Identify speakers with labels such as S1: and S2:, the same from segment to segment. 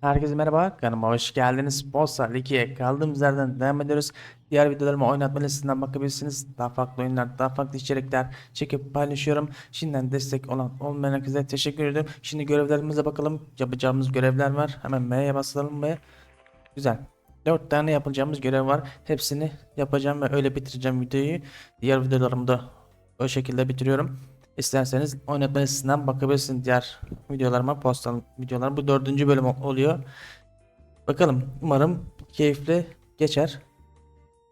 S1: Herkese merhaba, kanalıma hoş geldiniz. Bosslar 2'ye kaldığımız yerden devam ediyoruz. Diğer videolarıma oynatma listesinden bakabilirsiniz. Daha farklı oyunlar, daha farklı içerikler çekip paylaşıyorum. Şimdiden destek olan olmayan herkese teşekkür ederim. Şimdi görevlerimize bakalım. Yapacağımız görevler var. Hemen M'ye basalım ve güzel. 4 tane yapacağımız görev var. Hepsini yapacağım ve öyle bitireceğim videoyu. Diğer videolarımı da o şekilde bitiriyorum. İsterseniz oynatma listesinden bakabilirsiniz diğer videolarıma postal videolar. Bu dördüncü bölüm ol- oluyor. Bakalım umarım keyifli geçer.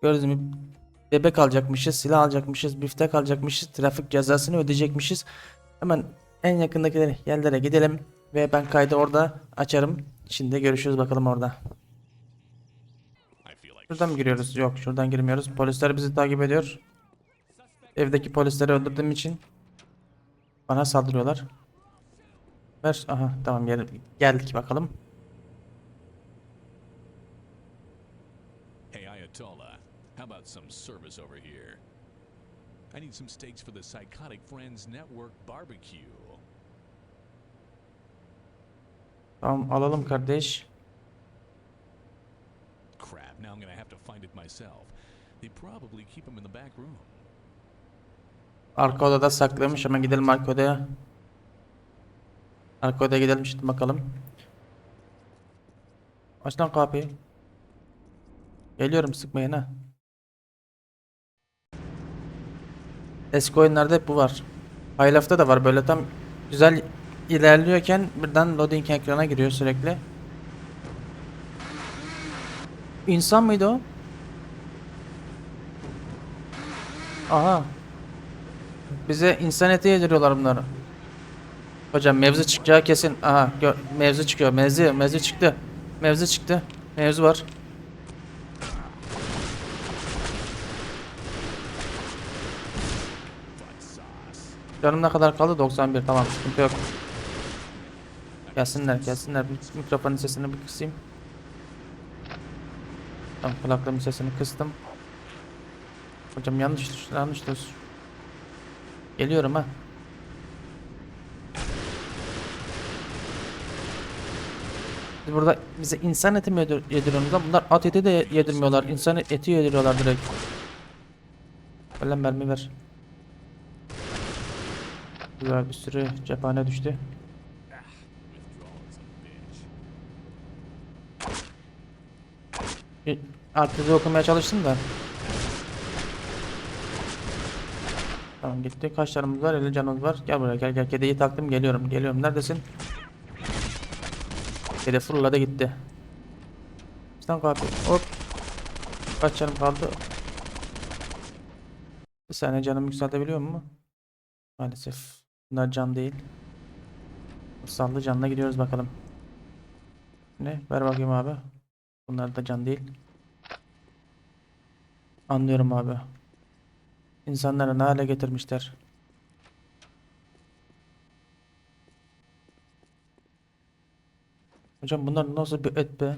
S1: Gördüğünüz gibi bebek alacakmışız, silah alacakmışız, biftek alacakmışız, trafik cezasını ödeyecekmişiz. Hemen en yakındaki yerlere gidelim ve ben kaydı orada açarım. Şimdi görüşürüz bakalım orada. Şuradan mı giriyoruz? Yok şuradan girmiyoruz. Polisler bizi takip ediyor. Evdeki polisleri öldürdüğüm için bana saldırıyorlar. Ver. Aha tamam gel geldik bakalım.
S2: Hey, Ayatollah, how about some service over here? I need some steaks for the Psychotic Friends Network barbecue.
S1: Tamam alalım kardeş.
S2: Crap, now I'm gonna have to find it myself. They probably keep them in the back room.
S1: Arka odada saklamış hemen gidelim arka odaya. Arka odaya gidelim şimdi bakalım. Aç lan kapıyı. Geliyorum sıkmayın ha. Eski oyunlarda hep bu var. Life'da da var böyle tam güzel ilerliyorken birden loading ekrana giriyor sürekli. İnsan mıydı o? Aha. Bize insan eti yediriyorlar bunları. Hocam mevzu çıkacağı kesin. Aha mevzu çıkıyor. Mevzu, mevzu çıktı. Mevzu çıktı. Mevzu var. Canım ne kadar kaldı? 91. Tamam sıkıntı yok. Gelsinler gelsinler. Mikrofonun sesini bir kısayım. Tamam kulaklığımın sesini kıstım. Hocam yanlış yanlış tuş. Geliyorum ha. Burada bize insan eti mi yedir-? Bunlar at eti de yedirmiyorlar. İnsan eti yediriyorlar direkt. Lan mermi ver. Güzel bir sürü cephane düştü.
S2: Withdrawal is a bitch.
S1: Bir Artı okumaya çalıştım da. Tamam gitti. Kaç canımız var? 50 canımız var. Gel buraya gel gel. Kediyi taktım geliyorum. Geliyorum. Neredesin? Kedi fırladı gitti. Sen kapı. Hop. Kaç canım kaldı? Bir saniye canımı yükseltebiliyor mu? Maalesef. Bunlar can değil. Sallı canla gidiyoruz bakalım. Ne? Ver bakayım abi. Bunlar da can değil. Anlıyorum abi. İnsanları ne hale getirmişler. Hocam bunlar nasıl bir et be?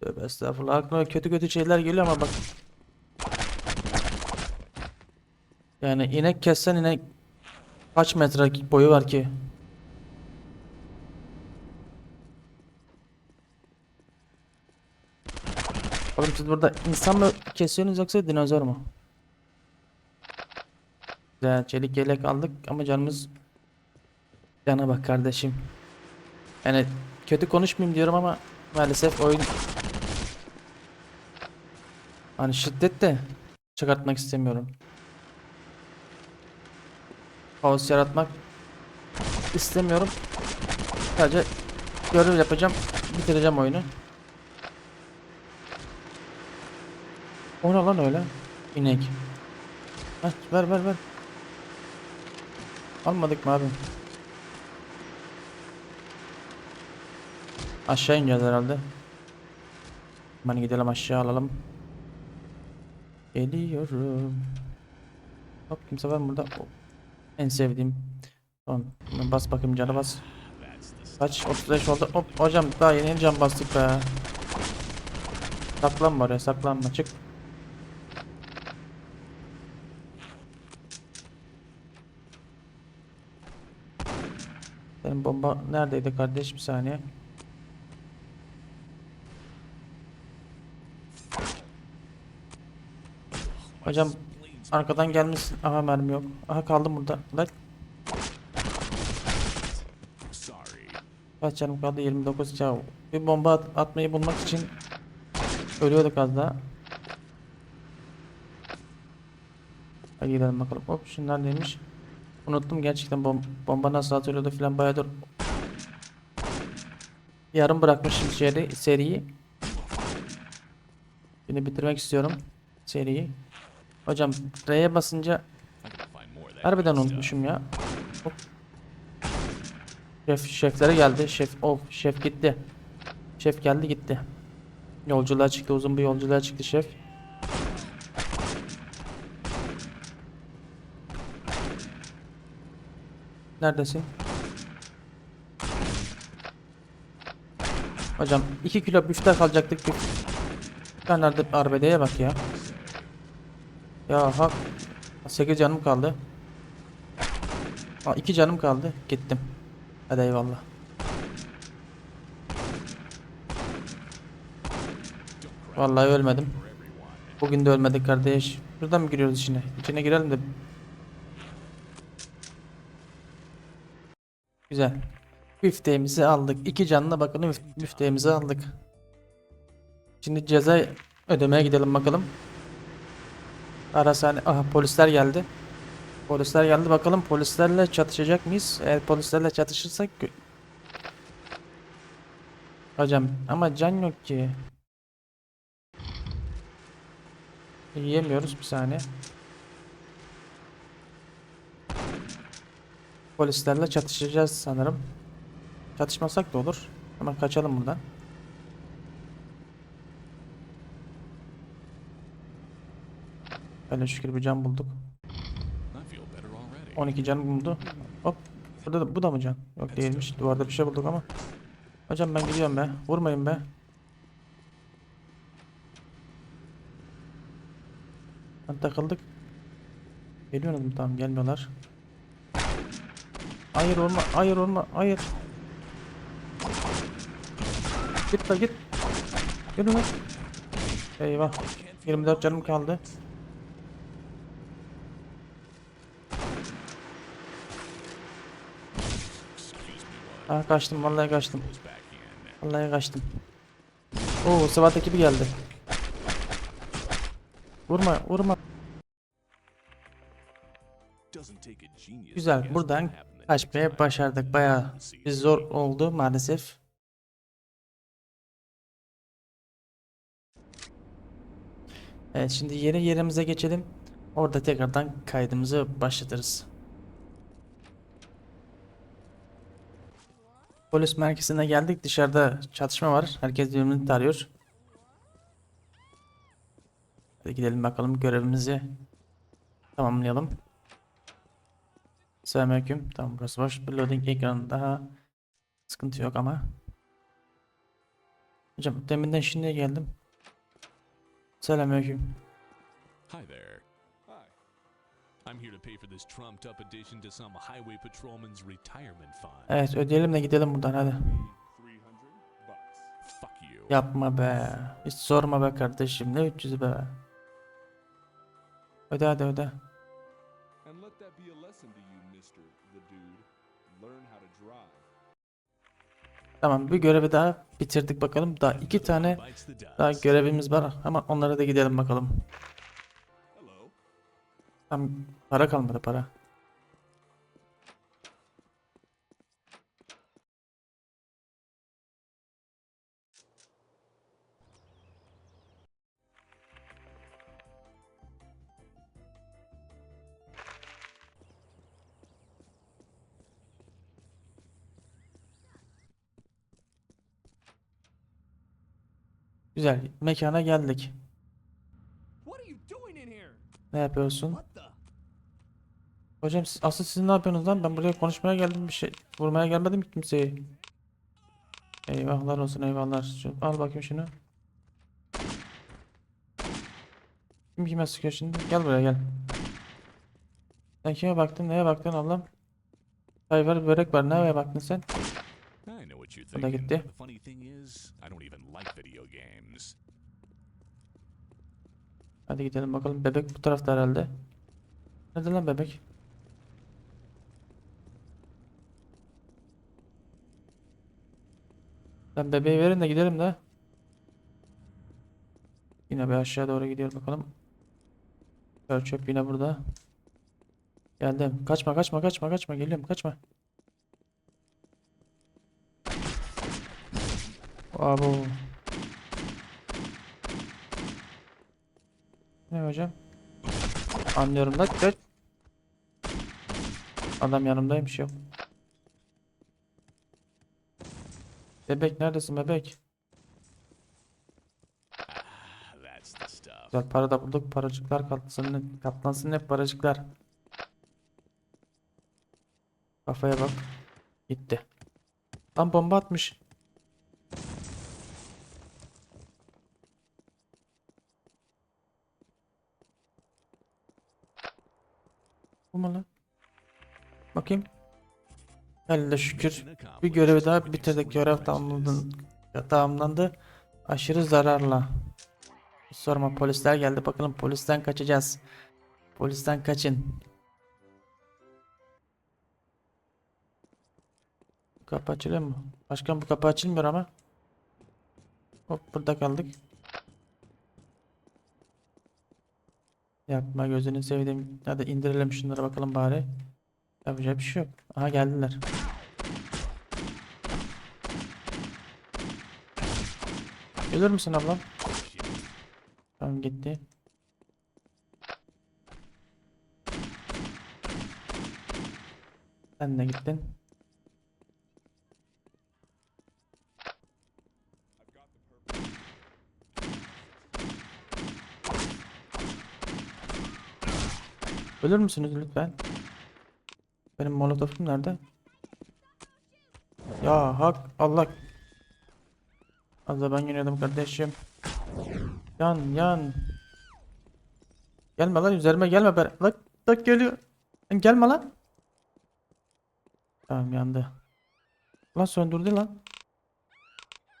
S1: Tövbe estağfurullah. Aklıma kötü kötü şeyler geliyor ama bak. Yani inek kessen inek kaç metre boyu var ki? Oğlum siz burada insan mı kesiyorsunuz yoksa dinozor mu? Güzel çelik yelek aldık ama canımız cana bak kardeşim. Yani kötü konuşmayayım diyorum ama maalesef oyun hani şiddet de çıkartmak istemiyorum. Kaos yaratmak istemiyorum. Sadece görev yapacağım, bitireceğim oyunu. O lan öyle? İnek. Heh, ver ver ver. Almadık mı abi? Aşağı ineceğiz herhalde. Hemen gidelim aşağı alalım. Geliyorum. Hop kimse var mı burada? Hop. En sevdiğim. Hemen Bas bakayım canı bas. Kaç? 35 oldu. Hop hocam daha yeni can bastık be. Saklanma oraya saklanma çık. Benim bomba neredeydi kardeş bir saniye. Hocam arkadan gelmişsin. Aha mermi yok. Aha kaldım burada. Lan. Kaç canım kaldı? 29 canım. Bir bomba at atmayı bulmak için ölüyorduk az daha. Hadi gidelim bakalım. Hop şunlar neymiş? Unuttum gerçekten bom bomba nasıl atılıyordu filan bayağıdır. Yarım bırakmışım seri seriyi. Şimdi bitirmek istiyorum seriyi. Hocam R'ye basınca harbiden unutmuşum ya. Hop. Şef şeflere geldi. Şef of şef gitti. Şef geldi gitti. Yolculuğa çıktı uzun bir yolculuğa çıktı şef. Neredesin? Hocam 2 kilo büfte kalacaktık. Ben nerede arbedeye bak ya. Ya hak. 8 canım kaldı. Aa, 2 canım kaldı. Gittim. Hadi eyvallah. Vallahi ölmedim. Bugün de ölmedik kardeş. Buradan mı giriyoruz içine? İçine girelim de. Güzel. Müfteğimizi aldık. İki canlı bakın müf- müfteğimizi aldık. Şimdi ceza ödemeye gidelim bakalım. Arasane. Aha polisler geldi. Polisler geldi bakalım polislerle çatışacak mıyız? Eğer polislerle çatışırsak Hocam ama can yok ki. Yiyemiyoruz bir saniye. Polislerle çatışacağız sanırım. Çatışmasak da olur. Hemen kaçalım buradan. Böyle şükür bir can bulduk.
S2: I feel better already.
S1: 12 can buldu. Hop. Burada da, bu da mı can? Yok değilmiş. Duvarda bir şey bulduk ama. Hocam ben gidiyorum be. Vurmayın be. Ben takıldık. Geliyorsunuz mu? Tamam gelmiyorlar. Hayır olma. Hayır olma. Hayır. Git la git. Yürü lan. Eyvah. 24 canım kaldı. Ha kaçtım vallahi kaçtım. Vallahi kaçtım. Oo SWAT ekibi geldi. Vurma vurma. Güzel buradan kaçmaya başardık. Bayağı bir zor oldu maalesef. Evet şimdi yeni yerimize geçelim. Orada tekrardan kaydımızı başlatırız. Polis merkezine geldik. Dışarıda çatışma var. Herkes birbirini tarıyor. Hadi gidelim bakalım görevimizi tamamlayalım. Selamünaleyküm. Tamam burası boş. Bir loading ekranı daha sıkıntı yok ama. Hocam deminden şimdi geldim. Selamünaleyküm.
S2: Hi there. Hi. I'm here to pay for this trumped up addition to some highway patrolman's retirement fund.
S1: Evet ödeyelim de gidelim buradan hadi.
S3: 300.
S1: Yapma be. Hiç sorma be kardeşim. Ne 300'ü be. Öde hadi öde. Tamam bir görevi daha bitirdik bakalım. Daha iki tane daha görevimiz var. Ama onlara da gidelim bakalım. Tam para kalmadı para. Güzel. Mekana geldik. Ne yapıyorsun? Hocam asıl siz ne yapıyorsunuz lan? Ben buraya konuşmaya geldim bir şey. Vurmaya gelmedim ki kimseyi. Eyvahlar olsun eyvahlar. Şu, al bakayım şunu. Kim kime sıkıyor şimdi? Gel buraya gel. Sen kime baktın? Neye baktın ablam? Çay var, börek var. Neye baktın sen?
S2: I know what you're
S1: O da gitti. Hadi gidelim bakalım. Bebek bu tarafta herhalde. Nerede lan bebek? Lan bebeği verin de gidelim de. Yine bir aşağı doğru gidiyor bakalım. Çöp yine burada. Geldim. Kaçma kaçma kaçma kaçma geliyorum kaçma. Abo. Ne hocam? Anlıyorum da kaç. Adam yanımdaymış yok. Bebek neredesin bebek? Güzel para da bulduk. Paracıklar katlansın, katlansın hep paracıklar. Kafaya bak. Gitti. Lan bomba atmış. Bu mu lan? Bakayım. Elde şükür. Bir görevi daha bitirdik. Görev tamamlandı. Tamamlandı. Aşırı zararla. Sorma polisler geldi. Bakalım polisten kaçacağız. Polisten kaçın. Kapı açılıyor mu? Başkan bu kapı açılmıyor ama. Hop burada kaldık. Yapma gözünü seveyim. Hadi indirelim şunları bakalım bari. Yapacak bir şey yok. Aha geldiler. Gelir misin ablam? Tamam gitti. Sen de gittin. Ölür müsünüz lütfen? Benim molotofum nerede? Ya hak Allah. Az da ben yeniyordum kardeşim. Yan yan. Gelme lan üzerime gelme ben. Lan lan geliyor. Lan gelme lan. Tamam yandı. Lan söndürdü lan.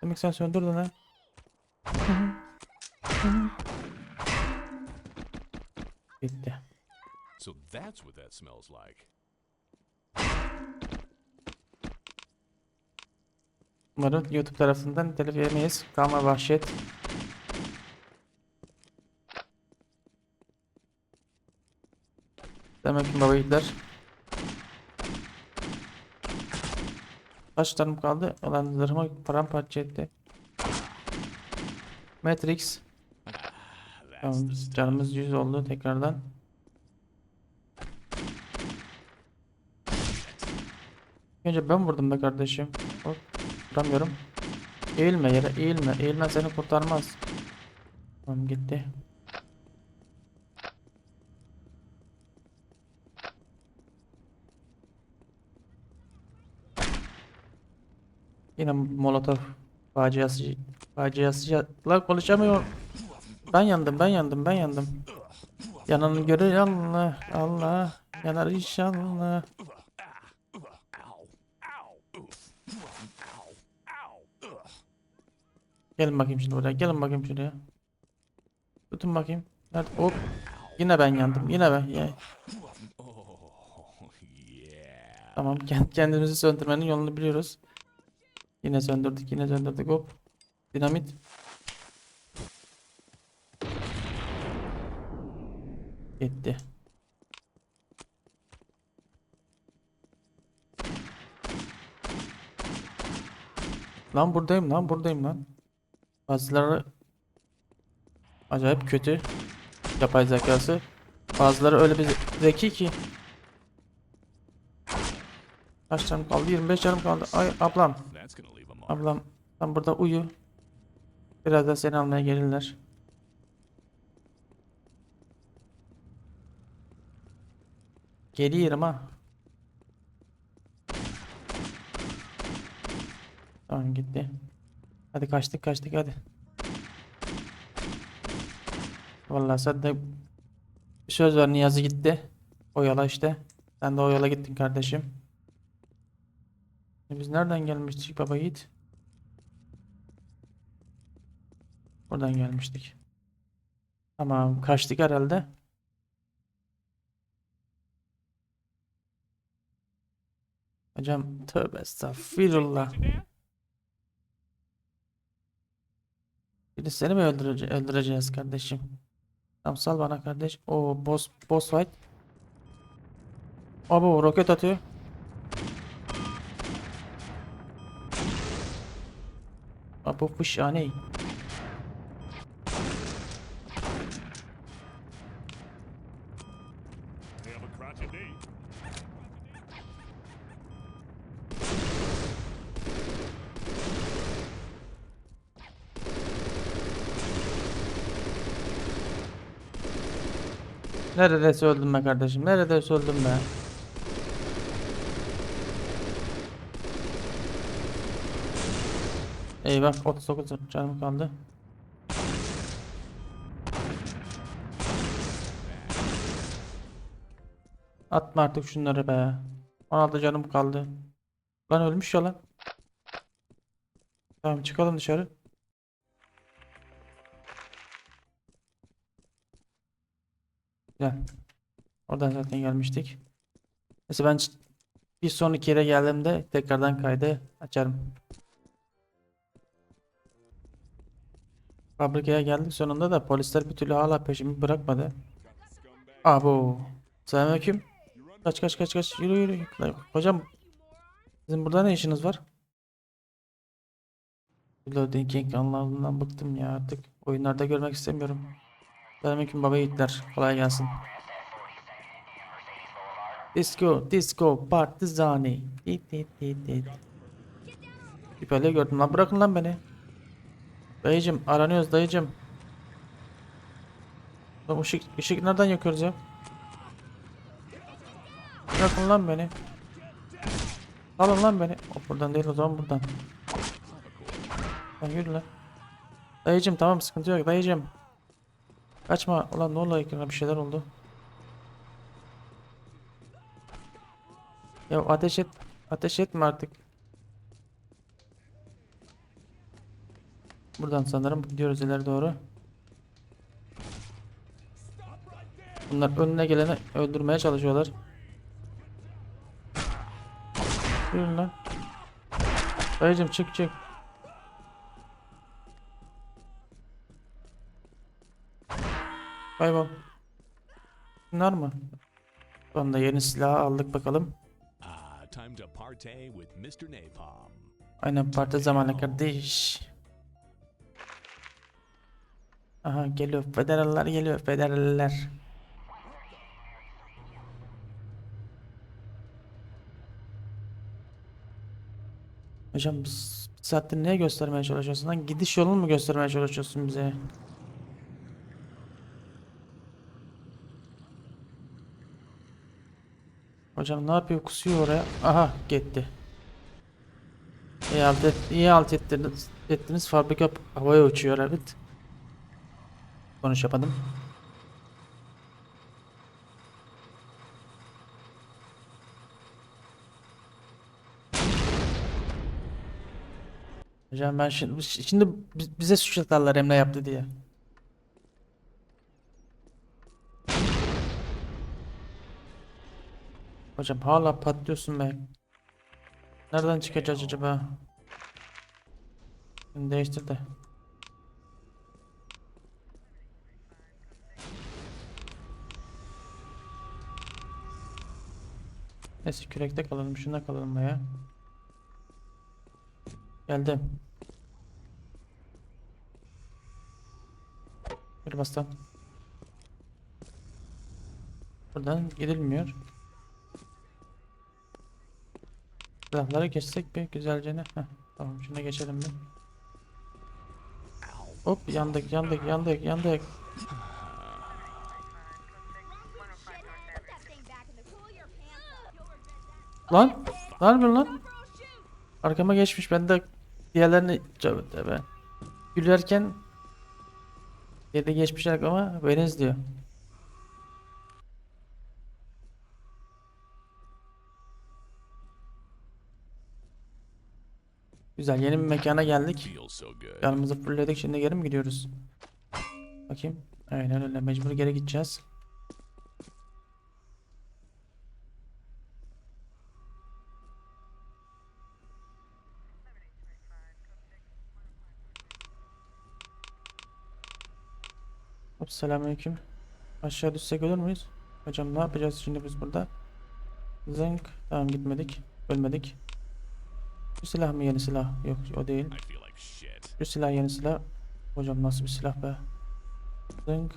S1: Demek sen söndürdün ha. Bitti.
S2: So that's what that smells like.
S1: Umarım YouTube tarafından telif yemeyiz. Kalma vahşet. Demek ki baba yiğitler. Kaç tanım kaldı? Ulan zırhımı paramparça etti. Matrix. Tamam,
S2: stuff.
S1: canımız 100 oldu tekrardan. Önce ben vurdum be kardeşim. Hop, vuramıyorum. Eğilme yere, eğilme. Eğilme seni kurtarmaz. Tamam gitti. Yine molotof faciası faciası la konuşamıyorum. Ben yandım, ben yandım, ben yandım. Yananı görür Allah, Allah. Yanar inşallah. Gelin bakayım şimdi buraya. Gelin bakayım şuraya. Tutun bakayım. Nerede? Hop. Yine ben yandım. Yine ben. Tamam. kend- Kendimizi söndürmenin yolunu biliyoruz. Yine söndürdük. Yine söndürdük. Hop. Dinamit. Gitti. Lan buradayım lan buradayım lan. Bazıları acayip kötü. Yapay zekası. Bazıları öyle bir zeki ki. Kaç canım kaldı? 25 canım kaldı. Ay ablam. Ablam sen burada uyu. Birazdan seni almaya gelirler. Geliyorum ha. Tamam gitti. Hadi kaçtık kaçtık hadi. Vallahi sen de söz ver Niyazi gitti. O yola işte. Sen de o yola gittin kardeşim. E Biz nereden gelmiştik baba yiğit? Buradan gelmiştik. Tamam kaçtık herhalde. Hocam tövbe estağfirullah. De seni mi öldürece öldüreceğiz kardeşim? Tamam sal bana kardeş. O boss boss fight. Abi o roket atıyor. Abi bu fışane. Neredeyse öldüm be kardeşim. Neredeyse öldüm be. Eyvah 39 canım kaldı. Atma artık şunları be. 16 canım kaldı. Lan ölmüş ya lan. Tamam çıkalım dışarı. Güzel. Oradan zaten gelmiştik. Neyse ben bir sonraki yere geldiğimde tekrardan kaydı açarım. Fabrikaya geldik sonunda da polisler bir türlü hala peşimi bırakmadı. Abo. Selamünaleyküm. Kaç kaç kaç kaç yürü yürü. Hocam sizin burada ne işiniz var? Reloading anlamından bıktım ya artık. Oyunlarda görmek istemiyorum. Selamünaleyküm baba yiğitler. Kolay gelsin. Disco, disco, partizani. Dit dit dit dit. Şüpheli gördüm lan bırakın lan beni. Dayıcım aranıyoruz dayıcım. Lan ışık, ışık nereden yakıyoruz ya? Bırakın lan beni. Alın lan beni. O buradan değil o zaman buradan. Lan yürü lan. Dayıcım tamam sıkıntı yok dayıcım. Kaçma. Ulan ne oldu ekrana bir şeyler oldu. Ya ateş et. Ateş etme artık. Buradan sanırım gidiyoruz ileri doğru. Bunlar önüne geleni öldürmeye çalışıyorlar. Yürü lan. Dayıcım çık çık. Kaybol. Bunlar mı? Sonunda yeni silah aldık bakalım.
S2: Ah.
S1: Aynen parti zamanı kardeş. Aha geliyor federaller geliyor federaller. Hocam bir saattir neye göstermeye çalışıyorsun lan? Gidiş yolunu mu göstermeye çalışıyorsun bize? Hocam ne yapıyor? Kusuyor oraya. Aha gitti. İyi alt, et, iyi alt ettiniz, ettiniz. Fabrika havaya uçuyor evet. Konuş yapalım. Hocam ben şimdi, şimdi bi- bize suç atarlar Emre yaptı diye. Hocam hala patlıyorsun be. Nereden çıkacağız acaba? Değiştir de. Neyse kürekte kalalım. Şunda kalalım ya. Geldim. Bir bastan. Buradan gidilmiyor. Silahları geçsek bir güzelce ne? Heh, tamam şuna geçelim bir. Hop yandık yandık yandık yandık. Lan ne yapıyorsun lan? Arkama geçmiş ben de diğerlerini tövbe. Gülerken Yedi geçmiş arkama beni izliyor. Güzel yeni bir mekana geldik. Yanımızı fullledik şimdi geri mi gidiyoruz? Bakayım. Aynen öyle mecbur geri gideceğiz. Hop selamünaleyküm. Aşağı düşsek ölür müyüz? Hocam ne yapacağız şimdi biz burada? Zınk. Tamam gitmedik. Ölmedik. Bu silah mı yeni silah? Yok o değil. Şu silah yeni silah. Hocam nasıl bir silah be? Zınk.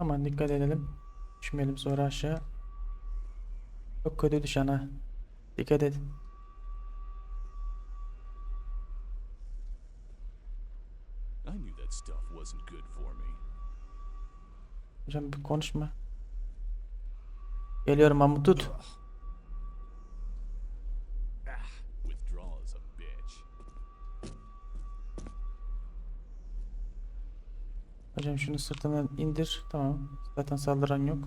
S1: Aman dikkat edelim. Düşmeyelim sonra aşağı. Çok kötü düşen ha. Dikkat
S2: me.
S1: Hocam bir konuşma. Geliyorum Mahmut tut. Hocam şunu sırtından indir. Tamam. Zaten saldıran yok.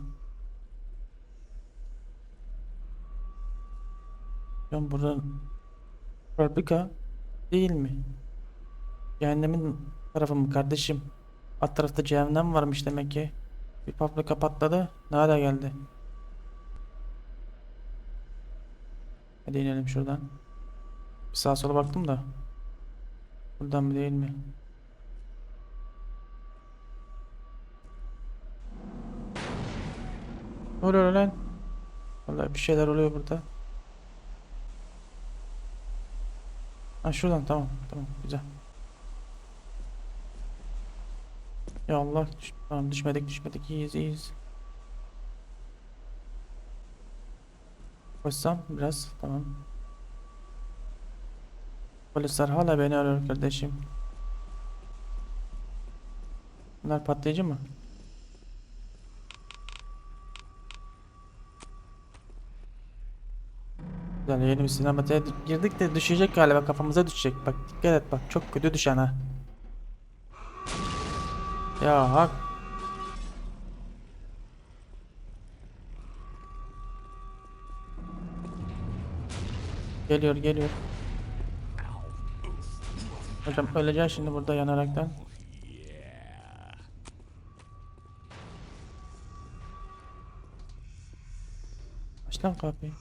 S1: Hocam buradan fabrika değil mi? Cehennemin tarafı mı kardeşim? Alt tarafta cehennem varmış demek ki. Bir fabrika patladı. Ne hale geldi? Hadi inelim şuradan. Bir sağa sola baktım da. Buradan mı değil mi? Oluyor lan? Vallahi bir şeyler oluyor burada. Ha şuradan tamam tamam güzel. Ya Allah tamam düşmedik düşmedik iyiyiz iyiyiz. Koşsam biraz tamam. Polisler hala beni arıyor kardeşim. Bunlar patlayıcı mı? Güzel yeni bir sinematiğe girdik de düşecek galiba kafamıza düşecek. Bak dikkat et bak çok kötü düşen ha. Ya hak. Geliyor geliyor. Hocam öleceksin şimdi burada yanaraktan. Aç lan kapıyı.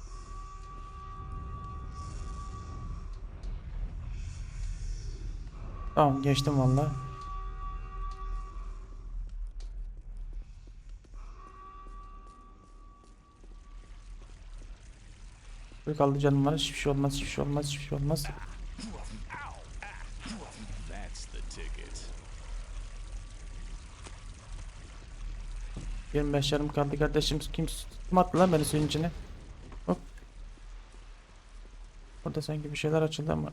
S1: Tamam geçtim valla. Bir kaldı canım var. Hiçbir şey olmaz, hiçbir şey olmaz, hiçbir şey olmaz.
S2: Ticket.
S1: 25 yarım kaldı kardeşim. Kim, attı lan beni suyun içine? Hop. Burada sanki bir şeyler açıldı ama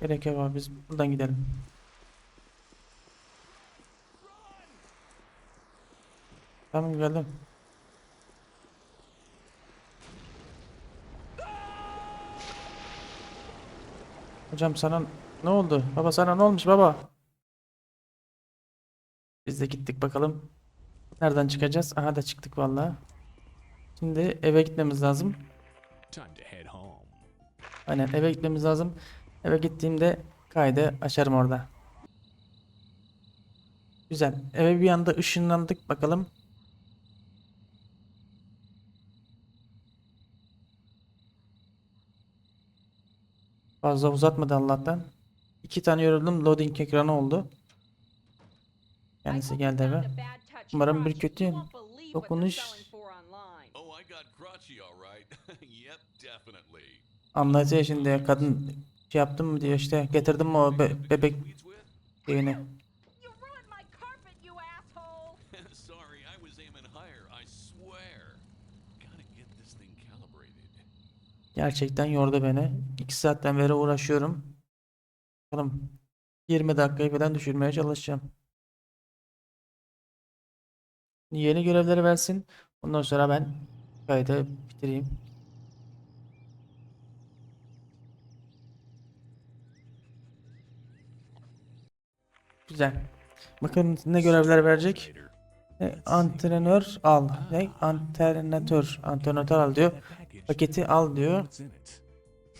S1: gerek yok abi biz buradan gidelim. Tamam geldim. Hocam sana ne oldu? Baba sana ne olmuş baba? Biz de gittik bakalım. Nereden çıkacağız? Aha da çıktık vallahi. Şimdi eve gitmemiz lazım. Aynen eve gitmemiz lazım. Eve gittiğimde kaydı açarım orada. Güzel. Eve bir anda ışınlandık bakalım. Fazla uzatmadı Allah'tan. İki tane yoruldum. Loading ekranı oldu. Kendisi geldi eve. Umarım bir kötü dokunuş
S2: Oh,
S1: anlatıyor şimdi kadın şey yaptım mı diyor işte getirdim mi o be- bebek şeyini. Gerçekten yordu beni. 2 saatten beri uğraşıyorum. Bakalım 20 dakikayı falan düşürmeye çalışacağım. Yeni görevleri versin. Ondan sonra ben kaydı bitireyim. Güzel. Bakın ne görevler verecek. Ne, antrenör al. Ne? Antrenatör. Antrenatör al diyor. Paketi al diyor.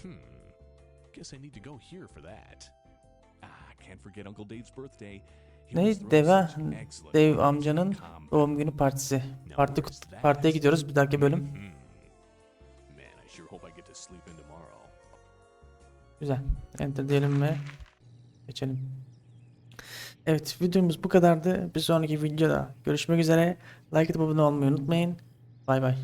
S2: Hmm. Ah,
S1: Ne? Deve,
S2: parties
S1: amcanın doğum günü partisi. Parti partiye gidiyoruz bir dahaki bölüm.
S2: Tomorrow.
S1: Güzel. Enter diyelim ve geçelim. Evet videomuz bu kadardı. Bir sonraki videoda görüşmek üzere. Like atıp abone olmayı unutmayın. Bay bay.